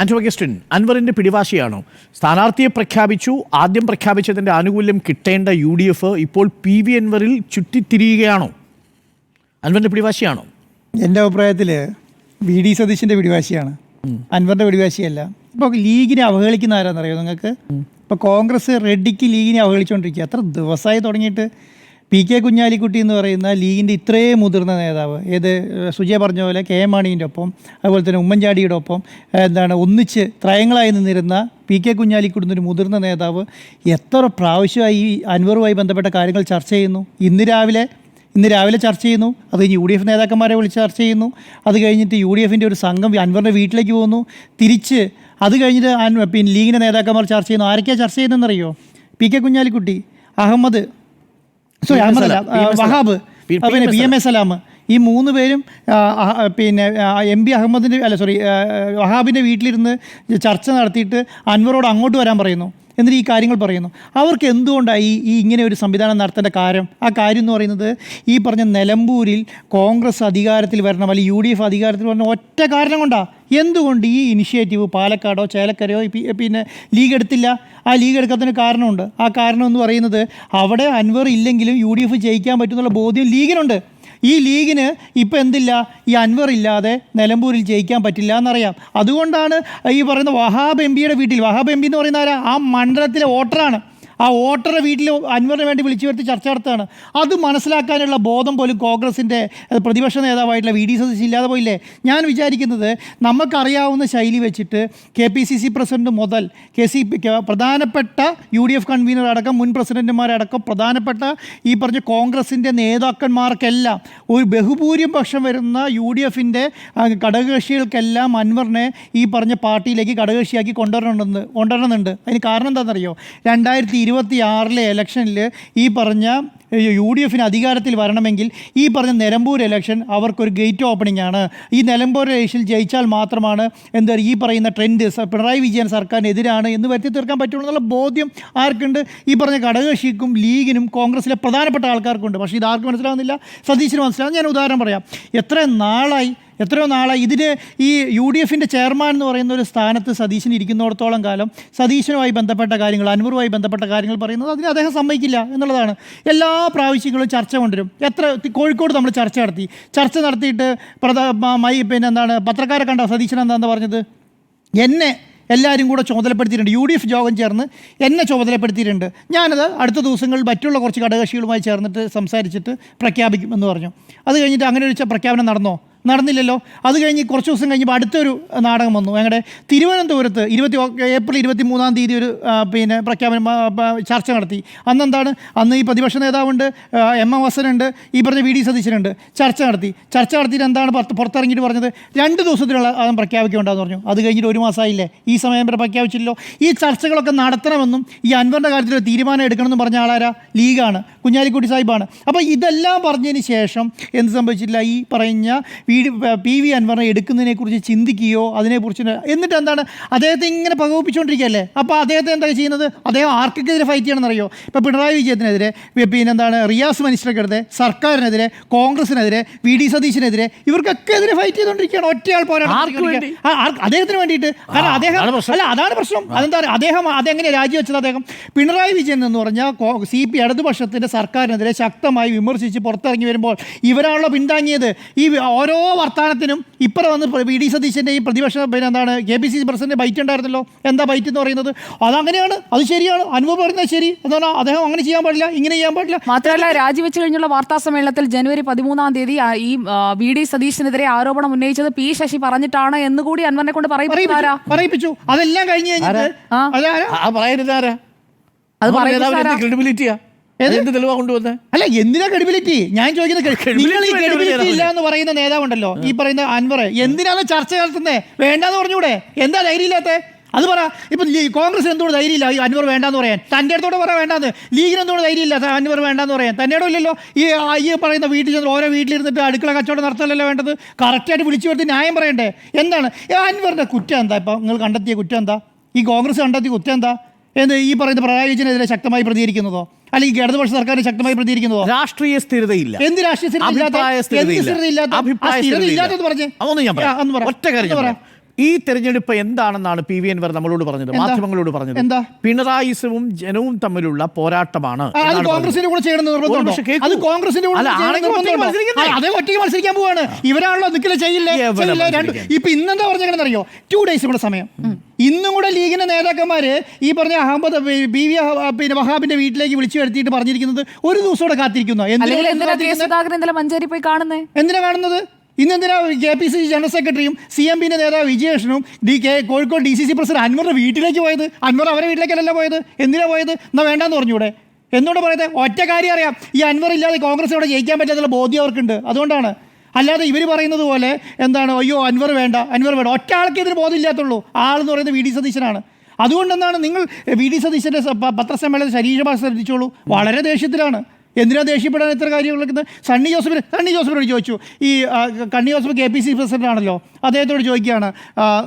Anto Augustine അൻവറിന്റെ പിടിവാശിയാണോ? സ്ഥാനാർത്ഥിയെ പ്രഖ്യാപിച്ചു ആദ്യം പ്രഖ്യാപിച്ചതിന്റെ ആനുകൂല്യം കിട്ടേണ്ട യു ഡി എഫ് ഇപ്പോൾ പി വി അൻവറിൽ ചുറ്റിത്തിരിയുകയാണോ? അൻവറിന്റെ പിടിവാശിയാണോ? എന്റെ അഭിപ്രായത്തിൽ വി ഡി സതീശിന്റെ പിടിവാശിയാണ്. അൻവറിന്റെ പിടിവാശിയല്ല. ഇപ്പോൾ ലീഗിനെ അവഹേളിക്കുന്ന ആരാന്നറിയോ നിങ്ങൾക്ക്? ഇപ്പോൾ കോൺഗ്രസ് റെഡ്ഡിക്ക് ലീഗിനെ അവഹേളിച്ചുകൊണ്ടിരിക്കുക എത്ര ദിവസമായി തുടങ്ങിയിട്ട് പി കെ കുഞ്ഞാലിക്കുട്ടി എന്ന് പറയുന്ന ലീഗിന്റെ ഇത്രയും മുതിർന്ന നേതാവ് ഏത് സുജയ പറഞ്ഞ പോലെ കെ എം മാണിന്റെ ഒപ്പം അതുപോലെ തന്നെ ഉമ്മൻചാണ്ടിയുടെ ഒപ്പം എന്താണ് ഒന്നിച്ച് ത്രയങ്ങളായി നിന്നിരുന്ന പി കെ കുഞ്ഞാലിക്കുട്ടി എന്നൊരു മുതിർന്ന നേതാവ് എത്ര പ്രാവശ്യമായി ഈ അൻവറുമായി ബന്ധപ്പെട്ട കാര്യങ്ങൾ ചർച്ച ചെയ്യുന്നു? ഇന്ന് രാവിലെ ഇന്ന് രാവിലെ ചർച്ച ചെയ്യുന്നു അത് കഴിഞ്ഞ് യു ഡി എഫ് നേതാക്കന്മാരെ വിളിച്ച് ചർച്ച ചെയ്യുന്നു അത് കഴിഞ്ഞിട്ട് യു ഡി എഫിന്റെ ഒരു സംഘം അൻവറിന്റെ വീട്ടിലേക്ക് പോകുന്നു തിരിച്ച് അത് കഴിഞ്ഞിട്ട് പിന്നെ ലീഗിന്റെ നേതാക്കന്മാർ ചർച്ച ചെയ്യുന്നു. ആരൊക്കെയാണ് ചർച്ച ചെയ്യുന്നതെന്നറിയോ? P K Kunhalikutty Ahammad sorry Ahammad. Wahab പിന്നെ P. M. A S Salam ഈ മൂന്ന് പേരും പിന്നെ എം പി അഹമ്മദിന്റെ അല്ല സോറി വഹാബിന്റെ വീട്ടിലിരുന്ന് ചർച്ച നടത്തിയിട്ട് അൻവറോട് അങ്ങോട്ട് വരാൻ പറയുന്നു എന്നിട്ട് ഈ കാര്യങ്ങൾ പറയുന്നു. അവർക്ക് എന്തുകൊണ്ടാണ് ഈ ഇങ്ങനെ ഒരു സംവിധാനം നടത്തേണ്ട കാര്യം? ആ കാര്യം എന്ന് പറയുന്നത് ഈ പറഞ്ഞ നിലമ്പൂരിൽ കോൺഗ്രസ് അധികാരത്തിൽ വരണം അല്ലെങ്കിൽ യു ഡി എഫ് അധികാരത്തിൽ വരണം ഒറ്റ കാരണം കൊണ്ടാണ് എന്തുകൊണ്ട് ഈ ഇനിഷ്യേറ്റീവ് പാലക്കാടോ ചേലക്കരയോ പിന്നെ ലീഗ് എടുത്തില്ല? ആ ലീഗ് എടുക്കാത്തതിന് കാരണമുണ്ട്. ആ കാരണം എന്ന് പറയുന്നത് അവിടെ അൻവർ ഇല്ലെങ്കിലും യു ഡി എഫ് ജയിക്കാൻ പറ്റുമെന്നുള്ള ബോധ്യം ലീഗിനുണ്ട്. ഈ ലീഗിന് ഇപ്പം എന്തില്ല? ഈ അൻവർ ഇല്ലാതെ നിലമ്പൂരിൽ ജയിക്കാൻ പറ്റില്ല എന്നറിയാം. അതുകൊണ്ടാണ് ഈ പറയുന്ന വഹാബ് എം പിയുടെ വീട്ടിൽ വഹാബ് എം പി എന്ന് പറയുന്ന ആരാ? ആ മണ്ഡലത്തിലെ വോട്ടറാണ്. ആ വോട്ടറെ വീട്ടിൽ അൻവറിന് വേണ്ടി വിളിച്ചു വരുത്തി ചർച്ച നടത്തുകയാണ്. അത് മനസ്സിലാക്കാനുള്ള ബോധം പോലും കോൺഗ്രസിന്റെ പ്രതിപക്ഷ നേതാവായിട്ടുള്ള വി ഡി സതീശ് ഇല്ലാതെ പോയില്ലേ? ഞാൻ വിചാരിക്കുന്നത് നമുക്കറിയാവുന്ന ശൈലി വെച്ചിട്ട് K P C C president മുതൽ കെ സി പ്രധാനപ്പെട്ട യു ഡി എഫ് കൺവീനർ അടക്കം മുൻ പ്രസിഡന്റുമാരടക്കം പ്രധാനപ്പെട്ട ഈ പറഞ്ഞ കോൺഗ്രസിന്റെ നേതാക്കന്മാർക്കെല്ലാം ഒരു ബഹുഭൂരിപക്ഷം വരുന്ന യു ഡി എഫിന്റെ ഘടകകക്ഷികൾക്കെല്ലാം അൻവറിനെ ഈ പറഞ്ഞ പാർട്ടിയിലേക്ക് ഘടകകക്ഷിയാക്കി കൊണ്ടുവരണമെന്ന് കൊണ്ടുവരണമെന്നുണ്ട്. അതിന് കാരണം എന്താണെന്നറിയോ? രണ്ടായിരത്തി ഇരുപത്തി ആറിലെ ഇലക്ഷനിൽ ഈ പറഞ്ഞ യു ഡി എഫിന് അധികാരത്തിൽ വരണമെങ്കിൽ ഈ പറഞ്ഞ നിലമ്പൂർ ഇലക്ഷൻ അവർക്കൊരു ഗേറ്റ് ഓപ്പണിംഗ് ആണ്. ഈ നിലമ്പൂർ ഇലക്ഷൻ ജയിച്ചാൽ മാത്രമാണ് എന്താ ഈ പറയുന്ന ട്രെൻഡ് പിണറായി വിജയൻ സർക്കാരിനെതിരാണ് എന്ന് വരുത്തി തീർക്കാൻ പറ്റുള്ളൂ എന്നുള്ള ബോധ്യം ആർക്കുണ്ട്? ഈ പറഞ്ഞ ഘടകകക്ഷിക്കും ലീഗിനും കോൺഗ്രസിലെ പ്രധാനപ്പെട്ട ആൾക്കാർക്കുണ്ട്. പക്ഷേ ഇത് ആർക്കും മനസ്സിലാവുന്നില്ല. സതീശന് മനസ്സിലാവും. ഞാൻ ഉദാഹരണം പറയാം. എത്ര നാളായി എത്രയോ നാളായി. ഇതിന് ഈ യു ഡി എഫിന്റെ ചെയർമാൻ എന്ന് പറയുന്ന ഒരു സ്ഥാനത്ത് സതീശൻ ഇരിക്കുന്നിടത്തോളം കാലം സതീശനുമായി ബന്ധപ്പെട്ട കാര്യങ്ങൾ അൻവറുമായി ബന്ധപ്പെട്ട കാര്യങ്ങൾ പറയുന്നത് അതിന് അദ്ദേഹം സമ്മതിക്കില്ല എന്നുള്ളതാണ്. എല്ലാ പ്രാവശ്യങ്ങളും ചർച്ച കൊണ്ടുവരും. എത്ര കോഴിക്കോട് നമ്മൾ ചർച്ച നടത്തി. ചർച്ച നടത്തിയിട്ട് പ്രധാ മൈ പിന്നെ എന്താണ് പത്രക്കാരെ കണ്ട? സതീശൻ എന്താണെന്ന് പറഞ്ഞത്? എന്നെ എല്ലാവരും കൂടെ ചുമതലപ്പെടുത്തിയിട്ടുണ്ട്. യു ഡി എഫ് യോഗം ചേർന്ന് എന്നെ ചുമതലപ്പെടുത്തിയിട്ടുണ്ട്. ഞാനത് അടുത്ത ദിവസങ്ങളിൽ മറ്റുള്ള കുറച്ച് ഘടകകക്ഷികളുമായി ചേർന്നിട്ട് സംസാരിച്ചിട്ട് പ്രഖ്യാപിക്കും എന്ന് പറഞ്ഞു. അത് കഴിഞ്ഞിട്ട് അങ്ങനെ ഒരു പ്രഖ്യാപനം നടന്നോ? നടന്നില്ലല്ലോ. അത് കഴിഞ്ഞ് കുറച്ച് ദിവസം കഴിഞ്ഞപ്പോൾ അടുത്തൊരു നാടകം വന്നു. ഞങ്ങളുടെ തിരുവനന്തപുരത്ത് ഇരുപത്തി ഏപ്രിൽ ഇരുപത്തി മൂന്നാം തീയതി ഒരു പിന്നെ പ്രഖ്യാപനം ചർച്ച നടത്തി. അന്നെന്താണ്? അന്ന് ഈ പ്രതിപക്ഷ നേതാവുണ്ട് എം എം വസനുണ്ട് ഈ പറഞ്ഞ വി ഡി സതീശനുണ്ട്. ചർച്ച നടത്തി. ചർച്ച നടത്തിയിട്ട് എന്താണ് പുറത്ത് പുറത്തിറങ്ങിയിട്ട് പറഞ്ഞത്? രണ്ട് ദിവസത്തിലുള്ള അതും പ്രഖ്യാപിക്കേണ്ടെന്ന് പറഞ്ഞു. അത് കഴിഞ്ഞിട്ട് ഒരു മാസമായില്ലേ ഈ സമയം വരെ പ്രഖ്യാപിച്ചില്ലല്ലോ. ഈ ചർച്ചകളൊക്കെ നടത്തണമെന്നും ഈ അൻവറിന്റെ കാര്യത്തിൽ ഒരു തീരുമാനം എടുക്കണമെന്നും പറഞ്ഞ ആളാരാ? ലീഗാണ്. കുഞ്ഞാലിക്കുട്ടി സാഹിബാണ്. അപ്പോൾ ഇതെല്ലാം പറഞ്ഞതിന് ശേഷം എന്ത് സംഭവിച്ചില്ല? ഈ പറഞ്ഞ വി പി വി അൻവറിനെ എടുക്കുന്നതിനെക്കുറിച്ച് ചിന്തിക്കുകയോ അതിനെക്കുറിച്ച് എന്നിട്ട് എന്താണ് അദ്ദേഹത്തെ ഇങ്ങനെ പ്രകോപിപ്പിച്ചുകൊണ്ടിരിക്കുകയല്ലേ അപ്പോൾ അദ്ദേഹത്തെ എന്താ ചെയ്യുന്നത്? അദ്ദേഹം ആർക്കെതിരെ ഫൈറ്റ് ചെയ്യണമെന്നറിയോ? ഇപ്പോൾ പിണറായി വിജയത്തിനെതിരെ പി- പിന്നെ എന്താണ് റിയാസ് മനുഷ്യർക്കെതിരെ സർക്കാരിനെതിരെ കോൺഗ്രസിനെതിരെ വി ഡി സതീശിനെതിരെ ഇവർക്കൊക്കെ എതിരെ ഫൈറ്റ് ചെയ്തുകൊണ്ടിരിക്കുകയാണ് ഒറ്റയാൾ പോരാട്ടം അദ്ദേഹത്തിന് വേണ്ടിയിട്ട്. കാരണം അദ്ദേഹം. അല്ല അതാണ് പ്രശ്നം. അതെന്താ പറയുക അദ്ദേഹം അതെങ്ങനെ രാജിവെച്ചത് അദ്ദേഹം? പിണറായി വിജയൻ എന്ന് പറഞ്ഞാൽ സി പി ഇടതുപക്ഷത്തിന്റെ സർക്കാരിനെതിരെ ശക്തമായി വിമർശിച്ച് പുറത്തിറങ്ങി വരുമ്പോൾ ഇവരാണല്ലോ പിന്താങ്ങിയത്. ഈ ഓരോ വർത്തമാനത്തിനും ഇപ്പുറം വന്ന് വി ഡി സതീശന്റെ ഈ പ്രതിപക്ഷ പിന്നെ എന്താണ് K P C C president byte ഉണ്ടായിരുന്നല്ലോ? എന്താ ബൈറ്റ് എന്ന് പറയുന്നത്? അതങ്ങനെയാണ്. അത് ശരിയാണ്. അനുഭവം പറയുന്നത് ശരി. എന്ന് പറഞ്ഞാൽ അദ്ദേഹം അങ്ങനെ ചെയ്യാൻ പാടില്ല ഇങ്ങനെ ചെയ്യാൻ പാടില്ല. മാത്രമല്ല രാജിവെച്ച് കഴിഞ്ഞുള്ള വാർത്താ സമ്മേളനത്തിൽ ജനുവരി പതിമൂന്നാം തീയതി ഈ വി ഡി സതീശനെതിരെ ആരോപണം ഉന്നയിച്ചത് പി ശശി പറഞ്ഞിട്ടാണ് എന്ന് കൂടി അൻവറിനെ കൊണ്ട് പറയിപ്പിച്ചു. അതെല്ലാം കഴിഞ്ഞ് കഴിഞ്ഞിട്ട് പറയുന്നത് ആരാ? അത് പറയുന്നത് ആരാ? ക്രെഡിബിലിറ്റിയാ എന്ത് തെളിവാ കൊണ്ടുവന്നത് അല്ല എന്തിനാ ക്രെഡിബിലിറ്റി ഞാൻ ചോദിക്കുന്നത് നിങ്ങൾ ഈ ക്രെഡിബിലിറ്റി ഇല്ല എന്ന് പറയുന്ന നേതാവുണ്ടല്ലോ ഈ പറയുന്ന അൻവർ എന്തിനാണ് ചർച്ച നടത്തുന്നത് വേണ്ടാന്ന് പറഞ്ഞൂടെ എന്താ ധൈര്യം ഇല്ലാത്ത അത് പറ. ഇപ്പം കോൺഗ്രസ് എന്തുകൊണ്ട് ധൈര്യമില്ല? ഈ അൻവർ വേണ്ടാന്ന് പറയാൻ. തന്റെ അടുത്തോടെ പറ വേണ്ടാന്ന്. ലീഗിന് എന്തുകൊണ്ട് ധൈര്യമില്ല? ഇല്ല അൻവർ വേണ്ടാന്ന് പറയാൻ. തന്റെ ഇല്ലല്ലോ. ഈ ഈ പറയുന്ന വീട്ടിൽ ചെന്ന് ഓരോ വീട്ടിലിരുന്നിട്ട് അടുക്കള കച്ചവടം നടത്തലല്ലോ വേണ്ടത്? കറക്റ്റായിട്ട് വിളിച്ചു വരുത്തി ന്യായം പറയണ്ടേ? എന്താണ്? ഈ അൻവറിന്റെ കുറ്റം എന്താ ഇപ്പം? നിങ്ങൾ കണ്ടെത്തിയ കുറ്റം എന്താ? ഈ കോൺഗ്രസ് കണ്ടെത്തിയ കുറ്റം എന്താ? എന്ത് ഈ പറയുന്ന പിണറായി വിജയനെതിരെ ശക്തമായി പ്രതികരിക്കുന്നതോ? അല്ലെങ്കിൽ ഇടതുപക്ഷ സർക്കാരിന് ശക്തമായി പ്രതികരിക്കുന്നതോ രാഷ്ട്രീയ സ്ഥിരതയില്ല. എന്ത് രാഷ്ട്രീയ സ്ഥിരതയില്ലാത്ത? പറഞ്ഞേ. ഒറ്റ കാര്യം ഈ തെരഞ്ഞെടുപ്പ് എന്താണെന്നാണ് പി വി എൻവർ നമ്മളോട് പറഞ്ഞത് മാധ്യമങ്ങളോട് പറഞ്ഞത്. എന്താ? പിണറായിസവും ജനവും തമ്മിലുള്ള പോരാട്ടമാണ് കോൺഗ്രസിന്റെ കൂടെ. അത് കോൺഗ്രസിന്റെ കൂടെ ഒറ്റയ്ക്ക് മത്സരിക്കാൻ പോവാണ്. ഇവരാണല്ലോ ചെയ്യില്ലേ? ഇപ്പൊ ഇന്നെന്താ പറഞ്ഞറിയോ ടു ഡേയ്സ് കൂടെ സമയം. ഇന്നും കൂടെ ലീഗിന്റെ നേതാക്കന്മാര് ഈ പറഞ്ഞ അഹമ്മദ് ബി വി പിന്നെ വഹാബിന്റെ വീട്ടിലേക്ക് വിളിച്ചു വരുത്തിയിട്ട് പറഞ്ഞിരിക്കുന്നത് ഒരു ദിവസം കൂടെ കാത്തിരിക്കുന്നു? എന്തിനാ കാണുന്നത്? ഇന്നെന്തിനാ K P C C general സെക്രട്ടറിയും സി എം പിന്റെ നേതാവ് വിജയകൃഷ്ണനും D K Kozhikode D C C president അൻവറിന്റെ വീട്ടിലേക്ക് പോയത്? അൻവർ അവരെ വീട്ടിലേക്കല്ലല്ലോ പോയത്? എന്തിനാ പോയത്? എന്നാൽ വേണ്ടാന്ന് പറഞ്ഞൂടെ എന്തുകൊണ്ട് പറയുന്നത് ഒറ്റ കാര്യം അറിയാം. ഈ അൻവർ ഇല്ലാതെ കോൺഗ്രസ് ഇവിടെ ജയിക്കാൻ പറ്റാത്തുള്ള ബോധ്യം അവർക്കുണ്ട്. അതുകൊണ്ടാണ്. അല്ലാതെ ഇവർ പറയുന്നത് പോലെ എന്താണ് അയ്യോ അൻവർ വേണ്ട അൻവർ വേണ്ട. ഒറ്റ ആൾക്ക് ഇതിന് ബോധമില്ലാത്തുള്ളൂ. ആളെന്ന് പറയുന്നത് വി ഡി സതീശനാണ്. അതുകൊണ്ടെന്നാണ് നിങ്ങൾ വി ഡി സതീശന്റെ പത്രസമ്മേളനം ശരീരഭാഷ ശ്രദ്ധിച്ചോളൂ? വളരെ ദേഷ്യത്തിലാണ്. എന്തിനാ ദേഷ്യപ്പെടാൻ ഇത്ര കാര്യങ്ങളൊക്കെ സണ്ണി ജോസഫിന് സണ്ണി ജോസഫിനോട് ചോദിച്ചു. ഈ കണ്ണി Joseph K P C president ആണല്ലോ അദ്ദേഹത്തോട് ചോദിക്കുകയാണ്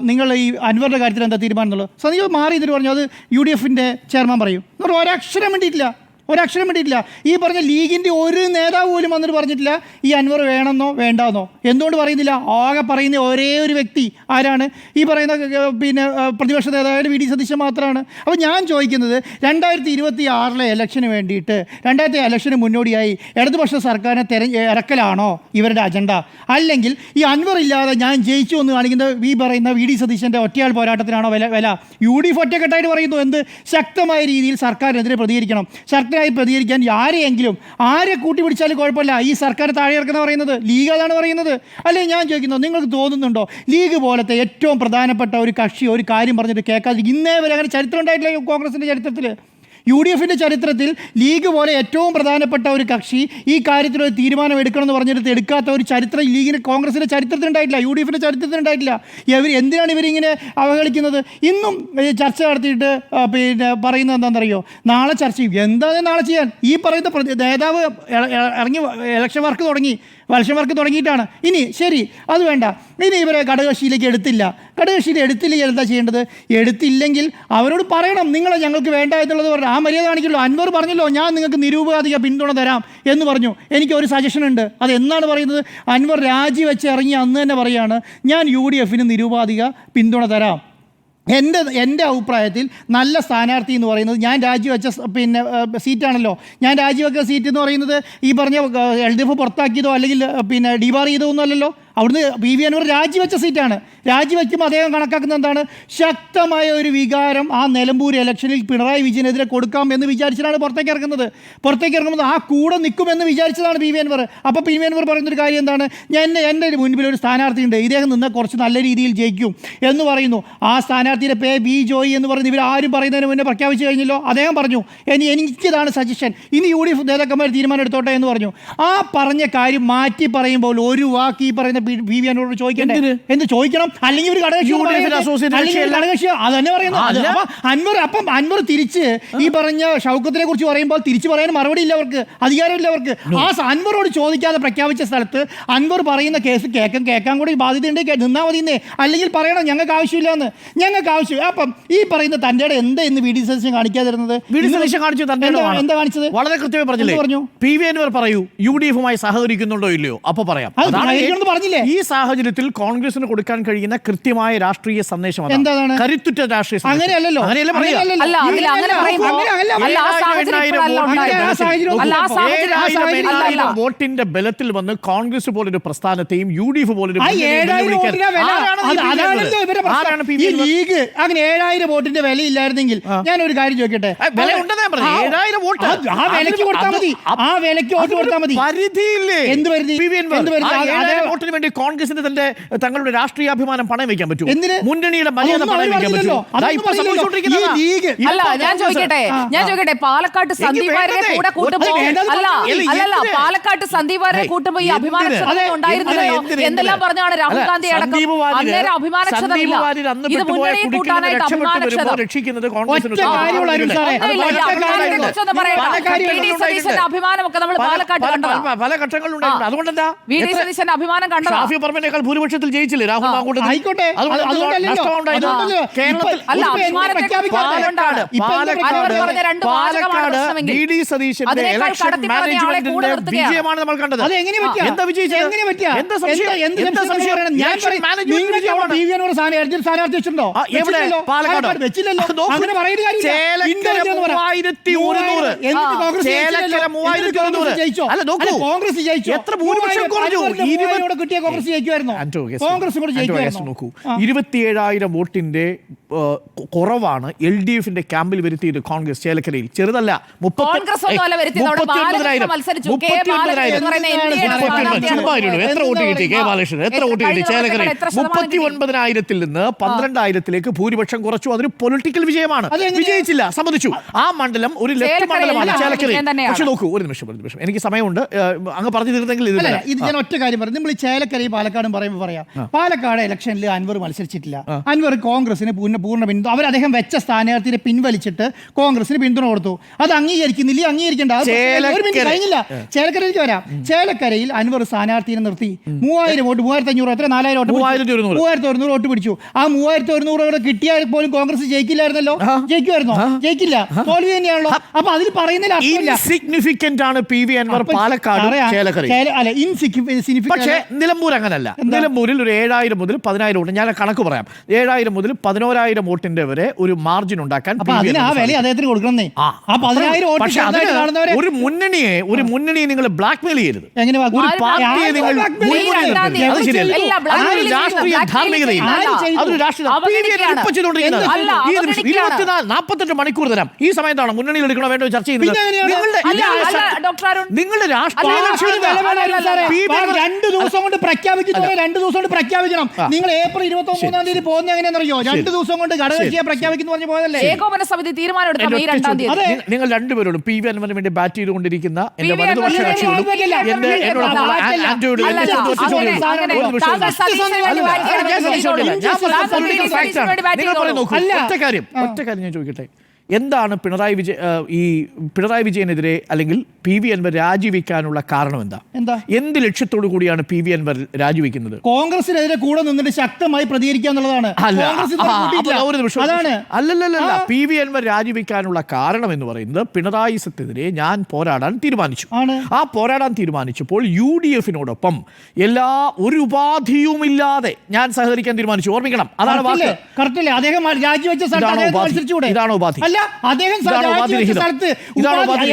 നിങ്ങൾ ഈ അൻവറിന്റെ കാര്യത്തിൽ എന്താ തീരുമാനം എന്നുള്ളത് സണ്ണി ജോസഫ് മാറി ഇതിന് പറഞ്ഞു അത് യു ഡി എഫിന്റെ ചെയർമാൻ പറയും. എന്ന് ഒരക്ഷരം വേണ്ടിയിട്ടില്ല ഒരക്ഷരം വേണ്ടിയിട്ടില്ല ഈ പറഞ്ഞ ലീഗിന്റെ ഒരു നേതാവ് പോലും വന്നിട്ട് പറഞ്ഞിട്ടില്ല ഈ അൻവർ വേണമെന്നോ വേണ്ടാന്നോ? എന്തുകൊണ്ട് പറയുന്നില്ല? ആകെ പറയുന്ന ഒരേ ഒരു വ്യക്തി ആരാണ്? ഈ പറയുന്ന പിന്നെ പ്രതിപക്ഷ നേതാവ് വി ഡി സതീശൻ മാത്രമാണ് അപ്പോൾ ഞാൻ ചോദിക്കുന്നത് രണ്ടായിരത്തി ഇരുപത്തി ആറിലെ ഇലക്ഷന് വേണ്ടിയിട്ട് രണ്ടായിരത്തി ഇലക്ഷന് മുന്നോടിയായി ഇടതുപക്ഷ സർക്കാരിനെ തെര ഇറക്കലാണോ ഇവരുടെ അജണ്ട? അല്ലെങ്കിൽ ഈ അൻവർ ഇല്ലാതെ ഞാൻ ജയിച്ചു എന്ന് കാണിക്കുന്ന ഈ പറയുന്ന വി ഡി സതീശന്റെ ഒറ്റയാൾ പോരാട്ടത്തിനാണോ വില വില? യു ഡി എഫ് ഒറ്റക്കെട്ടായിട്ട് പറയുന്നു. എന്ത്? ശക്തമായ രീതിയിൽ സർക്കാരിനെതിരെ പ്രതികരിക്കണം. ശക്തമായി പ്രതികരിക്കാൻ ആരെയെങ്കിലും ആരെ കൂട്ടി പിടിച്ചാലും കുഴപ്പമില്ല. ഈ സർക്കാർ താഴെ ഇറക്കുന്ന പറയുന്നത് ലീഗ് അതാണ് പറയുന്നത്. അല്ലെ ഞാൻ ചോദിക്കുന്നത് നിങ്ങൾക്ക് തോന്നുന്നുണ്ടോ? ലീഗ് പോലത്തെ ഏറ്റവും പ്രധാനപ്പെട്ട ഒരു കക്ഷി ഒരു കാര്യം പറഞ്ഞിട്ട് കേൾക്കാതെ ഇന്നേ വരെ അങ്ങനെ ചരിത്രം ഉണ്ടായിട്ടില്ല കോൺഗ്രസിന്റെ ചരിത്രത്തിൽ യു ഡി എഫിന്റെ ചരിത്രത്തിൽ ലീഗ് പോലെ ഏറ്റവും പ്രധാനപ്പെട്ട ഒരു കക്ഷി ഈ കാര്യത്തിൽ ഒരു തീരുമാനം എടുക്കണമെന്ന് പറഞ്ഞിട്ട് എടുക്കാത്ത ഒരു ചരിത്രം ലീഗിന് കോൺഗ്രസിന്റെ ചരിത്രത്തിൽ ഉണ്ടായിട്ടില്ല യു ഡി എഫിന്റെ ചരിത്രത്തിൽ ഉണ്ടായിട്ടില്ല ഇവർ എന്തിനാണ് ഇവരിങ്ങനെ അവഹേളിക്കുന്നത്? ഇന്നും ചർച്ച നടത്തിയിട്ട് പിന്നെ പറയുന്നത് എന്താണെന്നറിയോ? നാളെ ചർച്ച ചെയ്യും. എന്താണ് നാളെ ചെയ്യാൻ? ഈ പറയുന്ന നേതാവ് ഇറ- ഇറ- ഇറങ്ങി ഇലക്ഷൻ വർക്ക് തുടങ്ങി. വർക്ക് തുടങ്ങിയിട്ടാണ്. ഇനി ശരി അത് വേണ്ട. ഇനി ഇവരെ ഘടകകക്ഷിയിലേക്ക് എടുത്തില്ല. ഘടകകക്ഷിയിൽ എടുത്തില്ലെങ്കിൽ എന്താ ചെയ്യേണ്ടത്? എടുത്തില്ലെങ്കിൽ അവരോട് പറയണം നിങ്ങളെ ഞങ്ങൾക്ക് വേണ്ട എന്നുള്ളത് പറഞ്ഞു ആ മര്യാദ കാണിക്കുള്ളൂ. അൻവർ പറഞ്ഞല്ലോ ഞാൻ നിങ്ങൾക്ക് നിരൂപാധിക പിന്തുണ തരാം എന്ന് പറഞ്ഞു. എനിക്ക് ഒരു സജഷൻ ഉണ്ട്. അത് എന്നാണ് പറയുന്നത്? അൻവർ രാജിവെച്ച് ഇറങ്ങി അന്ന് തന്നെ പറയാണ് ഞാൻ യു ഡി എഫിന് നിരൂപാധിക പിന്തുണ തരാം. എന്റെ എന്റെ അഭിപ്രായത്തിൽ നല്ല സ്ഥാനാർത്ഥി എന്ന് പറയുന്നത് ഞാൻ രാജിവെച്ച പിന്നെ സീറ്റാണല്ലോ. ഞാൻ രാജിവെച്ച സീറ്റ് എന്ന് പറയുന്നത് ഈ പറഞ്ഞ എൽ ഡി എഫ് പുറത്താക്കിയതോ അല്ലെങ്കിൽ പിന്നെ ഡിബാർ ചെയ്തോ ഒന്നും അല്ലല്ലോ. അവിടുന്ന് വി വി അൻവർ രാജിവെച്ച സീറ്റാണ്. രാജിവെക്കുമ്പോൾ അദ്ദേഹം കണക്കാക്കുന്നത് എന്താണ്? ശക്തമായ ഒരു വികാരം ആ നിലമ്പൂർ ഇലക്ഷനിൽ പിണറായി വിജയനെതിരെ കൊടുക്കാം എന്ന് വിചാരിച്ചിട്ടാണ് പുറത്തേക്ക് ഇറങ്ങുന്നത്. പുറത്തേക്ക് ഇറങ്ങുമ്പോൾ ആ കൂടെ നിൽക്കുമെന്ന് വിചാരിച്ചതാണ് പി വി അൻവർ. അപ്പോൾ പി വി അൻവർ പറയുന്നൊരു കാര്യം എന്താണ്? ഞാൻ എന്റെ എന്റെ മുൻപിൽ ഒരു സ്ഥാനാർത്ഥി ഉണ്ട് ഇദ്ദേഹം നിന്ന് കുറച്ച് നല്ല രീതിയിൽ ജയിക്കും എന്ന് പറയുന്നു. ആ സ്ഥാനാർത്ഥിയുടെ പേ ബി ജോയി എന്ന് പറയുന്നത് ഇവർ ആരും പറയുന്നതിന് മുന്നേ പ്രഖ്യാപിച്ചു കഴിഞ്ഞല്ലോ. അദ്ദേഹം പറഞ്ഞു ഇനി എനിക്കിതാണ് സജഷൻ. ഇനി യു ഡി എഫ് നേതാക്കന്മാർ തീരുമാനം എടുത്തോട്ടെ എന്ന് പറഞ്ഞു. ആ പറഞ്ഞ കാര്യം മാറ്റി പറയുമ്പോൾ ഒരു വാക്ക് ഈ പറയുന്ന പി വി ചോദിക്കണ്ടേ? എന്ത് ചോദിക്കണം? അല്ലെങ്കിൽ ഒരു ഘടകകക്ഷി. ഘടകകക്ഷി അത് തന്നെ പറയുന്നത്. അൻവർ അപ്പം അൻവർ തിരിച്ച് ഈ പറഞ്ഞ ഷൗക്കത്തിനെ കുറിച്ച് പറയുമ്പോൾ തിരിച്ചു പറയാൻ മറുപടി ഇല്ല അവർക്ക്. അധികാരമില്ല അവർക്ക്. ആ അൻവറോട് ചോദിക്കാതെ പ്രഖ്യാപിച്ച സ്ഥലത്ത് അൻവർ പറയുന്ന കേസ് കേൾക്കാൻ കേൾക്കാൻ കൂടി ബാധ്യതയുണ്ട്. നിന്നാൽ മതി എന്നേ അല്ലെങ്കിൽ പറയണം ഞങ്ങൾക്ക് ആവശ്യമില്ല എന്ന് ഞങ്ങൾക്ക് ആവശ്യം അപ്പം ഈ പറയുന്ന തന്റെ എന്താ ഇന്ന് വി ഡി സതീശൻ കാണിക്കാതിരുന്നത്? വി ഡി സതീശൻ കാണിച്ചു തന്റെ എന്താ- കാണിച്ചത്? വളരെ കൃത്യമായി പറഞ്ഞില്ലേ? പറഞ്ഞു? പി വി അൻവർ പറയൂ യു ഡി എഫുമായി സഹകരിക്കുന്നുണ്ടോ ഇല്ലയോ? അപ്പൊ പറയാം. അത് അതാണ് ഈ സാഹചര്യത്തിൽ കോൺഗ്രസിന് കൊടുക്കാൻ കഴിയുന്ന കൃത്യമായ രാഷ്ട്രീയ സന്ദേശം എന്താണ്? കരുത്തുറ്റ രാഷ്ട്രീയ. അങ്ങനെയല്ലല്ലോ അങ്ങനെയല്ലേ പറയാ? അല്ല അതിൽ അങ്ങനെ അങ്ങനെയല്ല. അല്ല സാഹചര്യം വോട്ടിന്റെ ഉണ്ടായത്. ആ സാഹചര്യം അല്ല സാഹചര്യം അല്ല അല്ല വോട്ടിന്റെ ബലത്തിൽ വന്ന് കോൺഗ്രസ് പോലൊരു പ്രസ്ഥാനത്തെയും യു ഡി എഫ് പോലൊരു ഈ? ലീഗ് അങ്ങനെ ഏഴായിരം വോട്ടിന്റെ വില ഇല്ലായിരുന്നെങ്കിൽ ഞാൻ ഒരു കാര്യം ചോദിക്കട്ടെ വില ഉണ്ടെന്ന് ഏഴായിരം വോട്ട്. ആ, വിലക്ക് കൊടുത്താൽ മതി ആ വിലക്ക് വോട്ട് കൊടുത്താൽ മതി പരിധിയില്ലേ എന്ത് പരിധി? എന്ത് പരിധി? വേണ്ടി കോൺഗ്രസിന് തന്റെ തങ്ങളുടെ രാഷ്ട്രീയാഭിമാനം പണയം വെക്കാൻ പറ്റും? മുന്നണിയുടെ മര്യാദ പണയം വെക്കാൻ പറ്റും അല്ല ഞാൻ ചോദിക്കട്ടെ? ഞാൻ ചോദിക്കട്ടെ? പാലക്കാട്ട് സന്ദീപ്. കൂടെ കൂട്ടുമ്പോ അല്ല അല്ലല്ല? പാലക്കാട്ട് സന്ദീപ് വാര്യരെ കൂട്ടുമ്പോ ഈ അഭിമാന? എന്തെല്ലാം പറഞ്ഞാണ് രാഹുൽ ഗാന്ധി അടക്കം? അന്നേരം അന്ന് ഇത് വിട്ടുപോയ മുന്നണിയെ കൂട്ടാനായിട്ട് അഭിമാനമൊക്കെ നമ്മൾ പല- പാലക്കാട്ട് പല- കണ്ടതാ. പല- പല അതുകൊണ്ടെന്താ? വി ഡി സതീശന്റെ അഭിമാനം കണ്ടതാണ് ഷാഫി പറമ്പിനേക്കാൾ ഭൂരിപക്ഷത്തിൽ ജയിച്ചില്ലേ? രാഹുൽ മാങ്കൂട്ടത്തിൽ? ആയിക്കോട്ടെ. പാലക്കാട്. ഡി ഡി സതീശന്റെ ഇലക്ഷൻ മാനേജ്മെന്റിന്റെ വിജയമാണ് നമ്മൾ കണ്ടത്. അത് എങ്ങനെ പറ്റിയ? എന്താ വിജയിച്ചത്? എങ്ങനെ പറ്റിയ? എന്താ സംശയം? എന്ത് എന്താ സംശയം ഞാൻ കോൺഗ്രസ്. ജയിച്ചോ? അല്ല, കോൺഗ്രസ് ജയിച്ചോ? എത്ര ഭൂരിപക്ഷം കുറഞ്ഞു? ഇരുപത്- കിട്ടിയ കോൺഗ്രസ് ജയിക്കുമായിരുന്നു? കോൺഗ്രസ് കൂടെ ജയിക്കുമായിരുന്നു? നോക്കൂ. ഇരുപത്തിയേഴായിരം വോട്ടിന്റെ കുറവാണ് എൽ ഡി എഫിന്റെ ക്യാമ്പിൽ വരുത്തിയത് കോൺഗ്രസ് ചേലക്കരയിൽ. ചെറുതല്ല. എത്ര വോട്ട് കിട്ടി? കെ. ബാലകൃഷ്ണൻ? എത്ര വോട്ട് കിട്ടി? ചേലക്കരയിൽ. മുപ്പത്തി ഒൻപതിനായിരത്തിൽ നിന്ന് പന്ത്രണ്ടായിരത്തിലേക്ക് ഭൂരിപക്ഷം കുറച്ചു. അതൊരു പൊളിറ്റിക്കൽ വിജയമാണ്. വിജയിച്ചില്ല. സമ്മതിച്ചു. ആ. മണ്ഡലം ഒരു ലെഫ്റ്റ് മണ്ഡലമാണ് ചേലക്കരയിൽ. പക്ഷെ നോക്കൂ ഒരു നിമിഷം ഒരു നിമിഷം. എനിക്ക് സമയമുണ്ട്. അങ്ങ് പറഞ്ഞു തീർന്നെങ്കിൽ ഇത് ഇത് ഞാൻ ഒറ്റ കാര്യം പറഞ്ഞു. നമ്മൾ ഈ ചേലക്കരയും പാലക്കാടും പറയുമ്പോൾ പറയാം. പാലക്കാട് ഇലക്ഷനിൽ അൻവർ മത്സരിച്ചിട്ടില്ല. അൻവർ കോൺഗ്രസിന് പൂർണ പൂർണ പിന്തുണ അവർ അദ്ദേഹം വെച്ച സ്ഥാനാർത്ഥിയെ പിൻവലിച്ചിട്ട് കോൺഗ്രസിന് പിന്തുണ കൊടുത്തു. അത് അംഗീകരിക്കുന്നില്ല അംഗീകരിക്കേണ്ട. ഒരു മിനിറ്റ് കഴിഞ്ഞില്ല. ചേലക്കരയിലേക്ക് വരാം. ചേലക്കരയിൽ അൻവർ സ്ഥാനാർത്ഥിയെ നിർത്തി. മൂവായിരം വോട്ട് മൂവായിരത്തി അഞ്ഞൂറ് എത്ര? നാലായിരം വോട്ട്. മൂവായിരത്തി ഒരുന്നൂറ്. വോട്ട് പിടിച്ചു. ആ മൂവായിരത്തി ഒരുന്നൂറ് വോട്ട് കിട്ടിയാൽ പോലും കോൺഗ്രസ് ജയിക്കില്ലായിരുന്നല്ലോ? ജയിക്കുമായിരുന്നോ? ജയിക്കില്ല. തോൽവി തന്നെയാണല്ലോ. അപ്പൊ അതിൽ പറയുന്നില്ല ആണ് പി വി അൻവർ പാലക്കാട് അല്ല ഇൻസിഗ്നിഫിക്കന്റ് നിലമ്പൂർ അങ്ങനല്ല. നിലമ്പൂരിൽ ഒരു ഏഴായിരം മുതൽ പതിനായിരം വോട്ട്. ഞാൻ കണക്ക് പറയാം. ഏഴായിരം മുതൽ പതിനോരായിരം വോട്ടിന്റെ വരെ ഒരു മാർജിൻ ഉണ്ടാക്കാൻ ഒരു മുന്നണിയെ ഒരു മുന്നണിയെ നിങ്ങൾ ബ്ലാക്ക് മെയിൽ ചെയ്യരുത് ഒരു പാർട്ടിയെ നിങ്ങൾ അത് ശരിയല്ല. അതൊരു രാഷ്ട്രീയ ധാർമ്മികതയില്ല? അതൊരു രാഷ്ട്രീയ നാൽപ്പത്തെട്ട് മണിക്കൂർ തരാം. ഈ സമയത്താണ് മുന്നണിയിൽ എടുക്കണോ വേണ്ടോ ചർച്ച ചെയ്യുന്നത്? നിങ്ങളുടെ നിങ്ങളുടെ. രാഷ്ട്രീയ രണ്ട് ദിവസം കൊണ്ട് പ്രഖ്യാപിക്കുന്നവരെ രണ്ട് ദിവസം കൊണ്ട് പ്രഖ്യാപിക്കണം. നിങ്ങൾ ഏപ്രിൽ ഇരുപത്തി മൂന്നാം തീയതി പോകുന്ന എങ്ങനെയാണെന്നറിയോ രണ്ട് ദിവസം കൊണ്ട് ഘടകകക്ഷിയെ പ്രഖ്യാപിക്കുന്നു പറഞ്ഞു പോയതല്ലേ? ഏകോപന സമിതി തീരുമാനം നിങ്ങൾ- രണ്ടുപേരോടും പി വി അൻവറിന് വേണ്ടി ബാറ്റ് ചെയ്തുകൊണ്ടിരിക്കുന്ന എന്റെ വലതുപക്ഷ കക്ഷിയോടും ഒറ്റ കാര്യം ഒറ്റ കാര്യം ഞാൻ ചോദിക്കട്ടെ. എന്താണ് പിണറായി വിജയ ഈ പിണറായി വിജയനെതിരെ അല്ലെങ്കിൽ പി വി അൻവർ രാജിവെക്കാനുള്ള കാരണം എന്താ? എന്താ? എന്ത് ലക്ഷ്യത്തോടു കൂടിയാണ് പി വി അൻവർ രാജിവെക്കുന്നത്? കോൺഗ്രസിനെതിരെ കൂടെ നിന്നിട്ട് ശക്തമായി പ്രതികരിക്കുക എന്നുള്ളതാണ്. അതാണ്. അല്ലല്ലല്ല പി വി അൻവർ രാജിവെക്കാനുള്ള കാരണം എന്ന് പറയുന്നത് പിണറായി സത്യത്തിനെതിരെ ഞാൻ പോരാടാൻ തീരുമാനിച്ചു. ആ പോരാടാൻ തീരുമാനിച്ചപ്പോൾ യു ഡി എഫിനോടൊപ്പം എല്ലാ ഒരു ഉപാധിയുമില്ലാതെ ഞാൻ സഹകരിക്കാൻ തീരുമാനിച്ചു. ഓർമ്മിക്കണം അതാണ് കറക്റ്റല്ലേ? അദ്ദേഹം രാജിവെച്ച ഇതാണോ ഉപാധി? അദ്ദേഹം രാജിവെച്ച? സ്ഥലത്ത്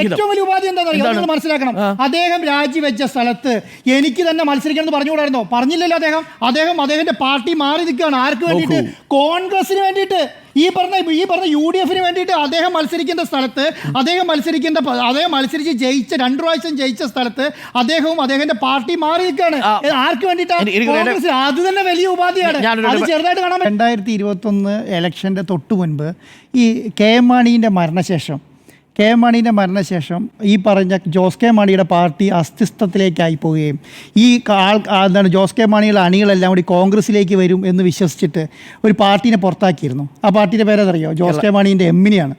ഏറ്റവും വലിയ ഉപാധി എന്താണെന്നറിയോ മനസ്സിലാക്കണം. അദ്ദേഹം രാജിവെച്ച സ്ഥലത്ത് എനിക്ക് തന്നെ മത്സരിക്കണം എന്ന് പറഞ്ഞുകൂടായിരുന്നോ? പറഞ്ഞില്ലല്ലോ അദ്ദേഹം. അദ്ദേഹം അദ്ദേഹത്തിന്റെ പാർട്ടി മാറി നിൽക്കുകയാണ്. ആർക്ക് വേണ്ടിയിട്ട്? കോൺഗ്രസിന് വേണ്ടിയിട്ട്. ഈ പറഞ്ഞ ഈ പറഞ്ഞ യു ഡി എഫിന് വേണ്ടിയിട്ട് അദ്ദേഹം മത്സരിക്കേണ്ട സ്ഥലത്ത് അദ്ദേഹം മത്സരിക്കേണ്ട അദ്ദേഹം മത്സരിച്ച് ജയിച്ച രണ്ടു പ്രാവശ്യം ജയിച്ച സ്ഥലത്ത് അദ്ദേഹവും അദ്ദേഹത്തിന്റെ പാർട്ടി മാറി നിൽക്കുകയാണ് ആർക്ക് വേണ്ടിയിട്ടാണ് അത് തന്നെ വലിയ ഉപാധിയാണ്. ചെറുതായിട്ട് കാണാൻ രണ്ടായിരത്തി ഇരുപത്തൊന്ന് ഇലക്ഷന്റെ തൊട്ടു മുൻപ് ഈ കെ എം മാണീന്റെ മരണശേഷം കെ മാണീന്റെ മരണശേഷം ഈ പറഞ്ഞ ജോസ് കെ മാണിയുടെ പാർട്ടി അസ്തിത്വത്തിലേക്കായി പോവുകയും ഈ ആൾ എന്താണ് ജോസ് കെ മാണിയുടെ അണികളെല്ലാം കൂടി കോൺഗ്രസിലേക്ക് വരും എന്ന് വിശ്വസിച്ചിട്ട് ഒരു പാർട്ടീനെ പുറത്താക്കിയിരുന്നു. ആ പാർട്ടിയുടെ പേരതറിയോ ജോസ് കെ മാണിന്റെ എമ്മിനെയാണ്.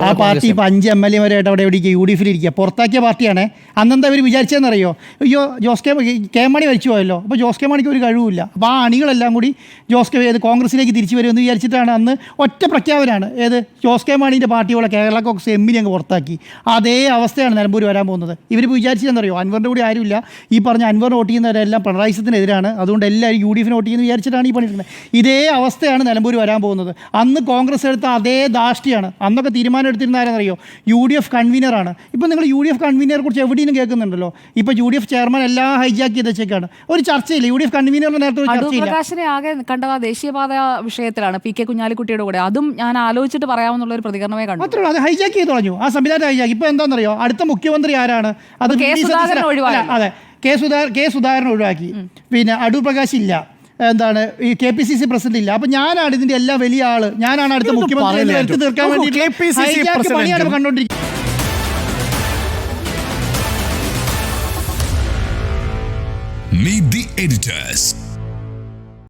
ആ പാർട്ടി ഇപ്പം അഞ്ച് എം എൽ എമാരായിട്ട് അവിടെ എവിടെ യു ഡി എഫിൽ ഇരിക്കുക? പുറത്താക്കിയ പാർട്ടിയാണ്. അന്നെന്താ ഇവർ വിചാരിച്ചതെന്നറിയോ അയ്യോ ജോസ് കെ കെ മണി മരിച്ചു പോയല്ലോ. അപ്പോൾ ജോസ് കെ മണിക്ക് ഒരു കഴിവില്ല അപ്പോൾ ആ അണികളെല്ലാം കൂടി ജോസ് കെ ഏത് കോൺഗ്രസിലേക്ക് തിരിച്ചു വരുമെന്ന് വിചാരിച്ചിട്ടാണ് അന്ന് ഒറ്റ പ്രഖ്യാപനമാണ്. ഏത് ജോസ് കെ മാണിന്റെ പാർട്ടിയുള്ള കേരള കോൺഗ്രസ് എമ്മിനെ അങ്ങ് പുറത്താക്കി. അതേ അവസ്ഥയാണ് നിലമ്പൂർ വരാൻ പോകുന്നത്. ഇവർ വിചാരിച്ചതെന്നറിയോ അൻവറിന്റെ കൂടി ആരുമില്ല. ഈ പറഞ്ഞ അൻവർ വോട്ട് ചെയ്യുന്നവരെല്ലാം പിണറായിസത്തിനെതിരാണ്. അതുകൊണ്ട് എല്ലാവരും യു ഡി എഫിന് വോട്ട് ചെയ്യുന്നത് വിചാരിച്ചിട്ടാണ് ഈ പണിയെടുക്കുന്നത്. ഇതേ അവസ്ഥയാണ് നിലമ്പൂർ വരാൻ പോകുന്നത്. അന്ന് കോൺഗ്രസ് എടുത്ത അതേ ദാഷ്ടിയാണ് അന്നൊക്കെ തീരുമാനം എടുത്തിരുന്ന ആരെന്നറിയോ? യു ഡി എഫ് കൺവീനറാണ്. ഇപ്പം നിങ്ങൾ യു ഡി എഫ് കൺവീനറെ കുറിച്ച് എവിടെയും കേൾക്കുന്നുണ്ടല്ലോ? ഇപ്പോൾ യു ഡി എഫ് ചെയർമാൻ എല്ലാ ഹൈജാക്ക് ചെയ്ത് വെച്ചേക്കാണ്. ഒരു ചർച്ചയില്ല. യു ഡി എഫ് കൺവീനറിന്റെ നേരത്തെ ചർച്ചയില്ല. ആകെ കണ്ടത് ആ ദേശീയപാത വിഷയത്തിലാണ് പി കെ കുഞ്ഞാലിക്കുട്ടിയുടെ കൂടെ. അതും ഞാൻ ആലോചിച്ചിട്ട് പറയാമെന്നുള്ള ഒരു പ്രതികരണമേ കണ്ടു. മാത്രമല്ല അത് ഹൈജാക്ക് ചെയ്ത് കളഞ്ഞു. ആ സംവിധാനം ഹൈജാക്ക്. ഇപ്പൊ എന്താണെന്നറിയോ? അടുത്ത മുഖ്യമന്ത്രി ആരാണ്? അത് അതെ. കെ സുധാകരൻ ഒഴിവാക്കി. പിന്നെ അടൂർ പ്രകാശ് ഇല്ല. എന്താണ് ഈ K P C C president ഇല്ല. അപ്പൊ ഞാനാണ് ഇതിന്റെ എല്ലാ വലിയ ആൾ. ഞാനാണ് അടുത്ത മുഖ്യമന്ത്രി എന്ന് വരുത്തി തീർക്കാൻ വേണ്ടി പണിയാണ് കണ്ടോണ്ടിരിക്കുന്നത് Meet the editors.